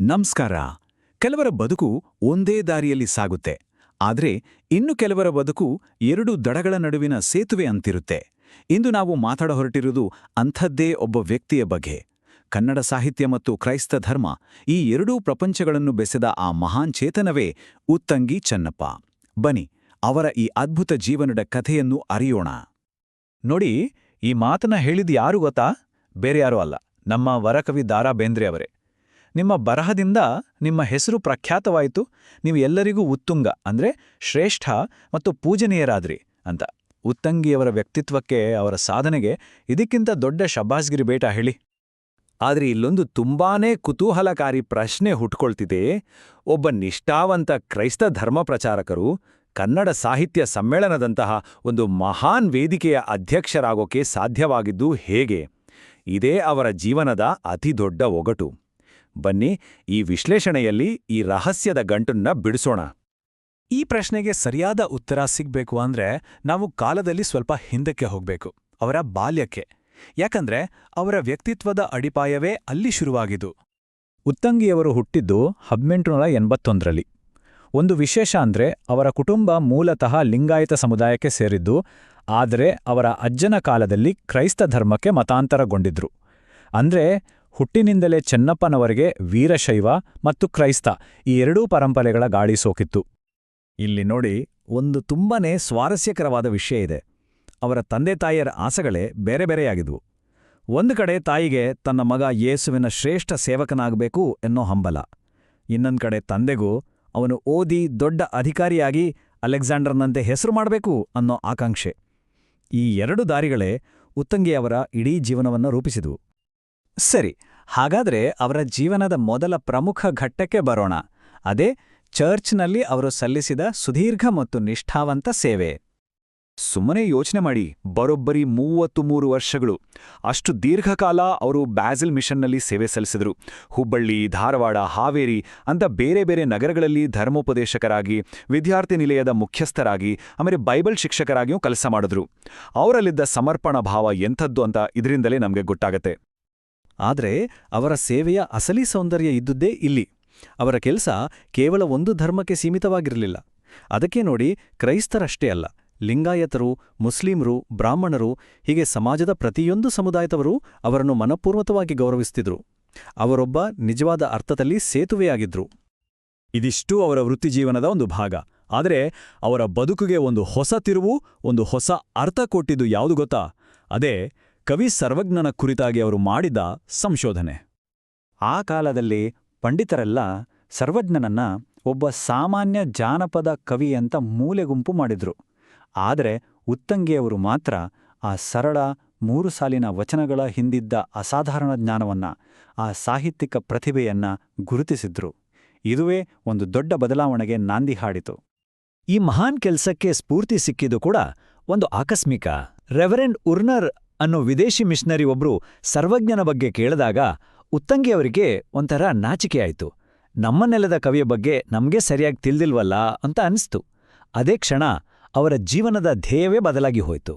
ನಮಸ್ಕಾರ. ಕೆಲವರ ಬದುಕು ಒಂದೇ ದಾರಿಯಲ್ಲಿ ಸಾಗುತ್ತೆ. ಆದರೆ ಇನ್ನು ಕೆಲವರ ಬದುಕು ಎರಡು ದಡಗಳ ನಡುವಿನ ಸೇತುವೆ ಅಂತಿರುತ್ತೆ. ಇಂದು ನಾವು ಮಾತಾಡ ಹೊರಟಿರುವುದು ಅಂಥದ್ದೇ ಒಬ್ಬ ವ್ಯಕ್ತಿಯ ಬಗ್ಗೆ ಕನ್ನಡ ಸಾಹಿತ್ಯ ಮತ್ತು ಕ್ರೈಸ್ತ ಧರ್ಮ ಈ ಎರಡೂ ಪ್ರಪಂಚಗಳನ್ನು ಬೆಸೆದ ಆ ಮಹಾನ್ ಚೇತನವೇ ಉತ್ತಂಗಿ ಚನ್ನಪ್ಪ. ಬನ್ನಿ, ಅವರ ಈ ಅದ್ಭುತ ಜೀವನದ ಕಥೆಯನ್ನು ಅರಿಯೋಣ. ನೋಡಿ, ಈ ಮಾತನ್ನ ಹೇಳಿದ ಯಾರು ಗೊತ್ತಾ? ಬೇರೆ ಯಾರೂ ಅಲ್ಲ. ನಮ್ಮ ವರಕವಿ ದಾರಾ ಬೇಂದ್ರೆ ಅವರೇ. ನಿಮ್ಮ ಬರಹದಿಂದ ನಿಮ್ಮ ಹೆಸರು ಪ್ರಖ್ಯಾತವಾಯಿತು. ನೀವು ಎಲ್ಲರಿಗೂ ಉತ್ತುಂಗ, ಅಂದ್ರೆ ಶ್ರೇಷ್ಠ ಮತ್ತು ಪೂಜನೀಯರಾದ್ರಿ ಅಂತ. ಉತ್ತಂಗಿಯವರ ವ್ಯಕ್ತಿತ್ವಕ್ಕೆ ಅವರ ಸಾಧನೆಗೆ ಇದಕ್ಕಿಂತ ದೊಡ್ಡ ಶಬ್ಬಾಸ್ಗಿರಿ ಬೇಟ ಹೇಳಿ. ಆದ್ರೆ ಇಲ್ಲೊಂದು ತುಂಬಾನೇ ಕುತೂಹಲಕಾರಿ ಪ್ರಶ್ನೆ ಹುಟ್ಕೊಳ್ತಿದೆ. ಒಬ್ಬ ನಿಷ್ಠಾವಂತ ಕ್ರೈಸ್ತ ಧರ್ಮ ಪ್ರಚಾರಕರು ಕನ್ನಡ ಸಾಹಿತ್ಯ ಸಮ್ಮೇಳನದಂತಹ ಒಂದು ಮಹಾನ್ ವೇದಿಕೆಯ ಅಧ್ಯಕ್ಷರಾಗೋಕೆ ಸಾಧ್ಯವಾಗಿದ್ದು ಹೇಗೆ? ಇದೇ ಅವರ ಜೀವನದ ಅತಿದೊಡ್ಡ ಒಗಟು. ಬನ್ನಿ, ಈ ವಿಶ್ಲೇಷಣೆಯಲ್ಲಿ ಈ ರಹಸ್ಯದ ಗಂಟನ್ನ ಬಿಡಿಸೋಣ. ಈ ಪ್ರಶ್ನೆಗೆ ಸರಿಯಾದ ಉತ್ತರ ಸಿಗ್ಬೇಕು ಅಂದ್ರೆ ನಾವು ಕಾಲದಲ್ಲಿ ಸ್ವಲ್ಪ ಹಿಂದಕ್ಕೆ ಹೋಗ್ಬೇಕು, ಅವರ ಬಾಲ್ಯಕ್ಕೆ. ಯಾಕಂದ್ರೆ ಅವರ ವ್ಯಕ್ತಿತ್ವದ ಅಡಿಪಾಯವೇ ಅಲ್ಲಿ ಶುರುವಾಗಿದ್ದು. ಉತ್ತಂಗಿಯವರು ಹುಟ್ಟಿದ್ದು ಹದಿನೆಂಟುನೂರ ಎಂಬತ್ತೊಂದರಲ್ಲಿ ಒಂದು ವಿಶೇಷ ಅಂದ್ರೆ ಅವರ ಕುಟುಂಬ ಮೂಲತಃ ಲಿಂಗಾಯತ ಸಮುದಾಯಕ್ಕೆ ಸೇರಿದ್ದು, ಆದರೆ ಅವರ ಅಜ್ಜನ ಕಾಲದಲ್ಲಿ ಕ್ರೈಸ್ತ ಧರ್ಮಕ್ಕೆ ಮತಾಂತರಗೊಂಡಿದ್ರು. ಅಂದ್ರೆ ಹುಟ್ಟಿನಿಂದಲೇ ಚೆನ್ನಪ್ಪನವರಿಗೆ ವೀರಶೈವ ಮತ್ತು ಕ್ರೈಸ್ತ ಈ ಎರಡೂ ಪರಂಪರೆಗಳ ಗಾಳಿ ಸೋಕಿತ್ತು. ಇಲ್ಲಿ ನೋಡಿ ಒಂದು ತುಂಬನೇ ಸ್ವಾರಸ್ಯಕರವಾದ ವಿಷಯ ಇದೆ. ಅವರ ತಂದೆ ತಾಯಿಯರ ಆಸೆಗಳೇ ಬೇರೆ ಬೇರೆಯಾಗಿದ್ವು. ಒಂದು ಕಡೆ ತಾಯಿಗೆ ತನ್ನ ಮಗ ಯೇಸುವಿನ ಶ್ರೇಷ್ಠ ಸೇವಕನಾಗಬೇಕು ಎನ್ನೋ ಹಂಬಲ. ಇನ್ನೊಂದು ಕಡೆ ತಂದೆಗೂ ಅವನು ಓದಿ ದೊಡ್ಡ ಅಧಿಕಾರಿಯಾಗಿ ಅಲೆಕ್ಸಾಂಡರ್ನಂತೆ ಹೆಸರು ಮಾಡಬೇಕು ಅನ್ನೋ ಆಕಾಂಕ್ಷೆ. ಈ ಎರಡು ದಾರಿಗಳೇ ಉತ್ತಂಗಿಯವರ ಇಡೀ ಜೀವನವನ್ನು ರೂಪಿಸಿದವು. ಸರಿ, ಹಾಗಾದ್ರೆ ಅವರ ಜೀವನದ ಮೊದಲ ಪ್ರಮುಖ ಘಟ್ಟಕ್ಕೆ ಬರೋಣ. ಅದೇ ಚರ್ಚ್ನಲ್ಲಿ ಅವರು ಸಲ್ಲಿಸಿದ ಸುದೀರ್ಘ ಮತ್ತು ನಿಷ್ಠಾವಂತ ಸೇವೆ. ಸುಮ್ಮನೆ ಯೋಚನೆ ಮಾಡಿ, ಬರೋಬ್ಬರಿ ಮೂವತ್ತು ಮೂರು ವರ್ಷಗಳು. ಅಷ್ಟು ದೀರ್ಘಕಾಲ ಅವರು ಬ್ಯಾಜಿಲ್ ಮಿಷನ್ನಲ್ಲಿ ಸೇವೆ ಸಲ್ಲಿಸಿದರು. ಹುಬ್ಬಳ್ಳಿ, ಧಾರವಾಡ, ಹಾವೇರಿ ಅಂತ ಬೇರೆ ಬೇರೆ ನಗರಗಳಲ್ಲಿ ಧರ್ಮೋಪದೇಶಕರಾಗಿ, ವಿದ್ಯಾರ್ಥಿ ನಿಲಯದ ಮುಖ್ಯಸ್ಥರಾಗಿ, ಆಮೇಲೆ ಬೈಬಲ್ ಶಿಕ್ಷಕರಾಗಿಯೂ ಕೆಲಸ ಮಾಡಿದ್ರು. ಅವರಲ್ಲಿದ್ದ ಸಮರ್ಪಣಾ ಭಾವ ಎಂಥದ್ದು ಅಂತ ಇದರಿಂದಲೇ ನಮಗೆ ಗೊತ್ತಾಗತ್ತೆ. ಆದರೆ ಅವರ ಸೇವೆಯ ಅಸಲಿ ಸೌಂದರ್ಯ ಇದ್ದುದೇ ಇಲ್ಲಿ. ಅವರ ಕೆಲಸ ಕೇವಲ ಒಂದು ಧರ್ಮಕ್ಕೆ ಸೀಮಿತವಾಗಿರಲಿಲ್ಲ. ಅದಕ್ಕೆ ನೋಡಿ ಕ್ರೈಸ್ತರಷ್ಟೇ ಅಲ್ಲ, ಲಿಂಗಾಯತರು, ಮುಸ್ಲಿಮರು, ಬ್ರಾಹ್ಮಣರು, ಹೀಗೆ ಸಮಾಜದ ಪ್ರತಿಯೊಂದು ಸಮುದಾಯದವರು ಅವರನ್ನು ಮನಪೂರ್ವಕವಾಗಿ ಗೌರವಿಸ್ತಿದ್ರು. ಅವರೊಬ್ಬ ನಿಜವಾದ ಅರ್ಥದಲ್ಲಿ ಸೇತುವೆಯಾಗಿದ್ರು ಇದಿಷ್ಟೂ ಅವರ ವೃತ್ತಿಜೀವನದ ಒಂದು ಭಾಗ. ಆದರೆ ಅವರ ಬದುಕಿಗೆ ಒಂದು ಹೊಸ ತಿರುವು, ಒಂದು ಹೊಸ ಅರ್ಥ ಕೊಟ್ಟಿದ್ದು ಯಾವುದು ಗೊತ್ತಾ? ಅದೇ ಕವಿ ಸರ್ವಜ್ಞನ ಕುರಿತಾಗಿ ಅವರು ಮಾಡಿದ ಸಂಶೋಧನೆ. ಆ ಕಾಲದಲ್ಲಿ ಪಂಡಿತರೆಲ್ಲ ಸರ್ವಜ್ಞನನ್ನ ಒಬ್ಬ ಸಾಮಾನ್ಯ ಜಾನಪದ ಕವಿ ಅಂತ ಮೂಲೆಗುಂಪು ಮಾಡಿದ್ರು. ಆದರೆ ಉತ್ತಂಗಿಯವರು ಮಾತ್ರ ಆ ಸರಳ ಮೂರು ಸಾಲಿನ ವಚನಗಳ ಹಿಂದಿದ್ದ ಅಸಾಧಾರಣ ಜ್ಞಾನವನ್ನ, ಆ ಸಾಹಿತ್ಯಿಕ ಪ್ರತಿಭೆಯನ್ನ ಗುರುತಿಸಿದ್ರು. ಇದುವೇ ಒಂದು ದೊಡ್ಡ ಬದಲಾವಣೆಗೆ ನಾಂದಿ ಹಾಡಿತು. ಈ ಮಹಾನ್ ಕೆಲಸಕ್ಕೆ ಸ್ಫೂರ್ತಿ ಸಿಕ್ಕಿದ್ದು ಕೂಡ ಒಂದು ಆಕಸ್ಮಿಕ. ರೆವರೆಂಡ್ ಉರ್ನರ್ ಅನ್ನೋ ವಿದೇಶಿ ಮಿಷನರಿ ಒಬ್ರು ಸರ್ವಜ್ಞನ ಬಗ್ಗೆ ಕೇಳಿದಾಗ ಉತ್ತಂಗಿಯವರಿಗೆ ಒಂಥರ ನಾಚಿಕೆಯಾಯಿತು ನಮ್ಮ ನೆಲದ ಕವಿಯ ಬಗ್ಗೆ ನಮಗೆ ಸರಿಯಾಗಿ ತಿಳಿದಿಲ್ವಲ್ಲ ಅಂತ ಅನಿಸ್ತು. ಅದೇ ಕ್ಷಣ ಅವರ ಜೀವನದ ಧ್ಯೇಯವೇ ಬದಲಾಗಿ ಹೋಯಿತು.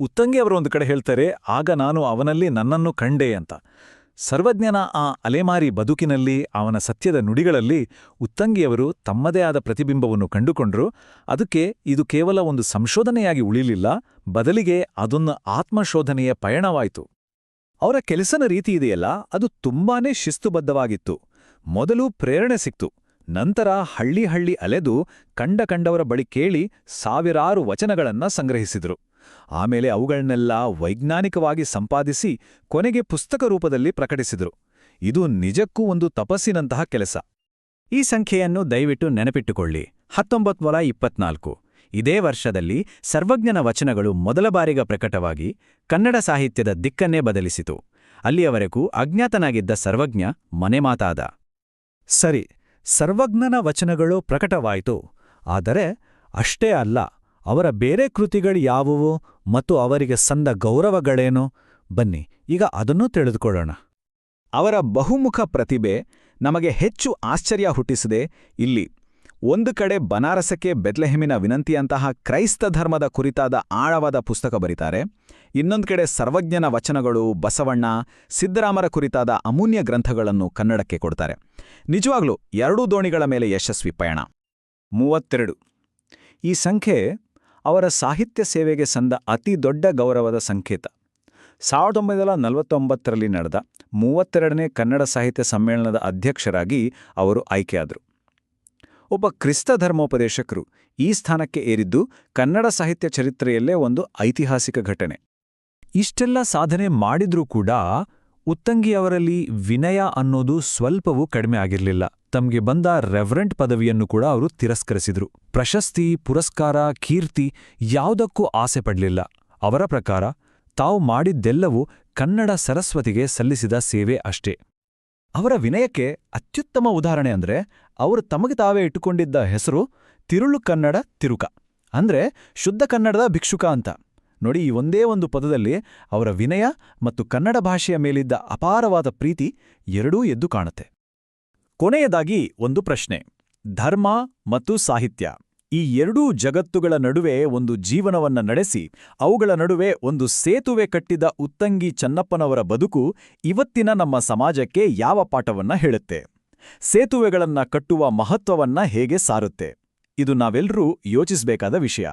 ಉತ್ತಂಗಿ ಅವರು ಒಂದು ಕಡೆ ಹೇಳ್ತಾರೆ, ಆಗ ನಾನು ಅವನಲ್ಲಿ ನನ್ನನ್ನು ಕಂಡೆ ಅಂತ. ಸರ್ವಜ್ಞನ ಆ ಅಲೆಮಾರಿ ಬದುಕಿನಲ್ಲಿ ಅವನ ಸತ್ಯದ ನುಡಿಗಳಲ್ಲಿ ಉತ್ತಂಗಿಯವರು ತಮ್ಮದೇ ಆದ ಪ್ರತಿಬಿಂಬವನ್ನು ಕಂಡುಕೊಂಡ್ರು. ಅದಕ್ಕೆ ಇದು ಕೇವಲ ಒಂದು ಸಂಶೋಧನೆಯಾಗಿ ಉಳಿಲಿಲ್ಲ, ಬದಲಿಗೆ ಅದೊಂದು ಆತ್ಮಶೋಧನೆಯ ಪಯಣವಾಯಿತು. ಅವರ ಕೆಲಸನ ರೀತಿ ಇದೆಯಲ್ಲ, ಅದು ತುಂಬಾನೇ ಶಿಸ್ತುಬದ್ಧವಾಗಿತ್ತು. ಮೊದಲು ಪ್ರೇರಣೆ ಸಿಕ್ತು, ನಂತರ ಹಳ್ಳಿ ಹಳ್ಳಿ ಅಲೆದು ಕಂಡ ಕಂಡವರ ಬಳಿ ಕೇಳಿ ಸಾವಿರಾರು ವಚನಗಳನ್ನ ಸಂಗ್ರಹಿಸಿದರು. ಆಮೇಲೆ ಅವುಗಳನ್ನೆಲ್ಲ ವೈಜ್ಞಾನಿಕವಾಗಿ ಸಂಪಾದಿಸಿ ಕೊನೆಗೆ ಪುಸ್ತಕ ರೂಪದಲ್ಲಿ ಪ್ರಕಟಿಸಿದರು. ಇದು ನಿಜಕ್ಕೂ ಒಂದು ತಪಸ್ಸಿನಂತಹ ಕೆಲಸ. ಈ ಸಂಖ್ಯೆಯನ್ನು ದಯವಿಟ್ಟು ನೆನಪಿಟ್ಟುಕೊಳ್ಳಿ. ಹತ್ತೊಂಬತ್ತು ಇಪ್ಪತ್ನಾಲ್ಕು ಇದೇ ವರ್ಷದಲ್ಲಿ ಸರ್ವಜ್ಞನ ವಚನಗಳು ಮೊದಲ ಬಾರಿಗ ಪ್ರಕಟವಾಗಿ ಕನ್ನಡ ಸಾಹಿತ್ಯದ ದಿಕ್ಕನ್ನೇ ಬದಲಿಸಿತು. ಅಲ್ಲಿಯವರೆಗೂ ಅಜ್ಞಾತನಾಗಿದ್ದ ಸರ್ವಜ್ಞ ಮನೆಮಾತಾದ ಸರಿ, ಸರ್ವಜ್ಞನ ವಚನಗಳು ಪ್ರಕಟವಾಯಿತು. ಆದರೆ ಅಷ್ಟೇ ಅಲ್ಲ. ಅವರ ಬೇರೆ ಕೃತಿಗಳು ಯಾವುವು ಮತ್ತು ಅವರಿಗೆ ಸಂದ ಗೌರವಗಳೇನು? ಬನ್ನಿ, ಈಗ ಅದನ್ನೂ ತಿಳಿದುಕೊಳ್ಳೋಣ. ಅವರ ಬಹುಮುಖ ಪ್ರತಿಭೆ ನಮಗೆ ಹೆಚ್ಚು ಆಶ್ಚರ್ಯ ಹುಟ್ಟಿಸಿದೆ. ಇಲ್ಲಿ, ಒಂದು ಕಡೆ ಬನಾರಸಕ್ಕೆ ಬೆತ್ಲೆಹೆಮಿನ ವಿನಂತಿಯಂತಹ ಕ್ರೈಸ್ತ ಧರ್ಮದ ಕುರಿತಾದ ಆಳವಾದ ಪುಸ್ತಕ ಬರೀತಾರೆ. ಇನ್ನೊಂದು ಕಡೆ ಸರ್ವಜ್ಞನ ವಚನಗಳು, ಬಸವಣ್ಣ, ಸಿದ್ದರಾಮರ ಕುರಿತಾದ ಅಮೂನ್ಯ ಗ್ರಂಥಗಳನ್ನು ಕನ್ನಡಕ್ಕೆ ಕೊಡ್ತಾರೆ. ನಿಜವಾಗ್ಲೂ, ಎರಡೂ ದೋಣಿಗಳ ಮೇಲೆ ಯಶಸ್ವಿ ಪಯಣ. ಮೂವತ್ತೆರಡು. ಈ ಸಂಖ್ಯೆ ಅವರ ಸಾಹಿತ್ಯ ಸೇವೆಗೆ ಸಂದ ಅತಿ ದೊಡ್ಡ ಗೌರವದ ಸಂಕೇತ. ಸಾವಿರದ ಒಂಬೈನೂರ ನಲವತ್ತೊಂಬತ್ತರಲ್ಲಿ ನಡೆದ ಮೂವತ್ತೆರಡನೇ ಕನ್ನಡ ಸಾಹಿತ್ಯ ಸಮ್ಮೇಳನದ ಅಧ್ಯಕ್ಷರಾಗಿ ಅವರು ಆಯ್ಕೆಯಾದರು. ಒಬ್ಬ ಕ್ರಿಸ್ತ ಧರ್ಮೋಪದೇಶಕರು ಈ ಸ್ಥಾನಕ್ಕೆ ಏರಿದ್ದು ಕನ್ನಡ ಸಾಹಿತ್ಯ ಚರಿತ್ರೆಯಲ್ಲೇ ಒಂದು ಐತಿಹಾಸಿಕ ಘಟನೆ. ಇಷ್ಟೆಲ್ಲ ಸಾಧನೆ ಮಾಡಿದ್ರೂ ಕೂಡ ಉತ್ತಂಗಿಯವರಲ್ಲಿ ವಿನಯ ಅನ್ನೋದು ಸ್ವಲ್ಪವೂ ಕಡಿಮೆ ಆಗಿರಲಿಲ್ಲ. ತಮಗೆ ಬಂದ ರೆವರೆಂಟ್ ಪದವಿಯನ್ನು ಕೂಡ ಅವರು ತಿರಸ್ಕರಿಸಿದರು. ಪ್ರಶಸ್ತಿ, ಪುರಸ್ಕಾರ, ಕೀರ್ತಿ ಯಾವುದಕ್ಕೂ ಆಸೆ ಪಡಲಿಲ್ಲ. ಅವರ ಪ್ರಕಾರ, ತಾವು ಮಾಡಿದ್ದೆಲ್ಲವೂ ಕನ್ನಡ ಸರಸ್ವತಿಗೆ ಸಲ್ಲಿಸಿದ ಸೇವೆ ಅಷ್ಟೇ. ಅವರ ವಿನಯಕ್ಕೆ ಅತ್ಯುತ್ತಮ ಉದಾಹರಣೆ ಅಂದ್ರೆ, ಅವರು ತಮಗೆ ತಾವೇ ಇಟ್ಟುಕೊಂಡಿದ್ದ ಹೆಸರು ತಿರುಳು ಕನ್ನಡ ತಿರುಕ. ಅಂದ್ರೆ, ಶುದ್ಧ ಕನ್ನಡದ ಭಿಕ್ಷುಕ ಅಂತ. ನೋಡಿ, ಈ ಒಂದೇ ಒಂದು ಪದದಲ್ಲಿ ಅವರ ವಿನಯ ಮತ್ತು ಕನ್ನಡ ಭಾಷೆಯ ಮೇಲಿದ್ದ ಅಪಾರವಾದ ಪ್ರೀತಿ ಎರಡೂ ಎದ್ದು ಕಾಣುತ್ತೆ. ಕೊನೆಯದಾಗಿ ಒಂದು ಪ್ರಶ್ನೆ. ಧರ್ಮ ಮತ್ತು ಸಾಹಿತ್ಯ. ಈ ಎರಡೂ ಜಗತ್ತುಗಳ ನಡುವೆ ಒಂದು ಜೀವನವನ್ನ ನಡೆಸಿ, ಅವುಗಳ ನಡುವೆ ಒಂದು ಸೇತುವೆ ಕಟ್ಟಿದ ಉತ್ತಂಗಿ ಚನ್ನಪ್ಪನವರ ಬದುಕು ಇವತ್ತಿನ ನಮ್ಮ ಸಮಾಜಕ್ಕೆ ಯಾವ ಪಾಠವನ್ನ ಹೇಳುತ್ತೆ? ಸೇತುವೆಗಳನ್ನ ಕಟ್ಟುವ ಮಹತ್ವವನ್ನ ಹೇಗೆ ಸಾರುತ್ತೆ? ಇದು ನಾವೆಲ್ಲರೂ ಯೋಚಿಸಬೇಕಾದ ವಿಷಯ.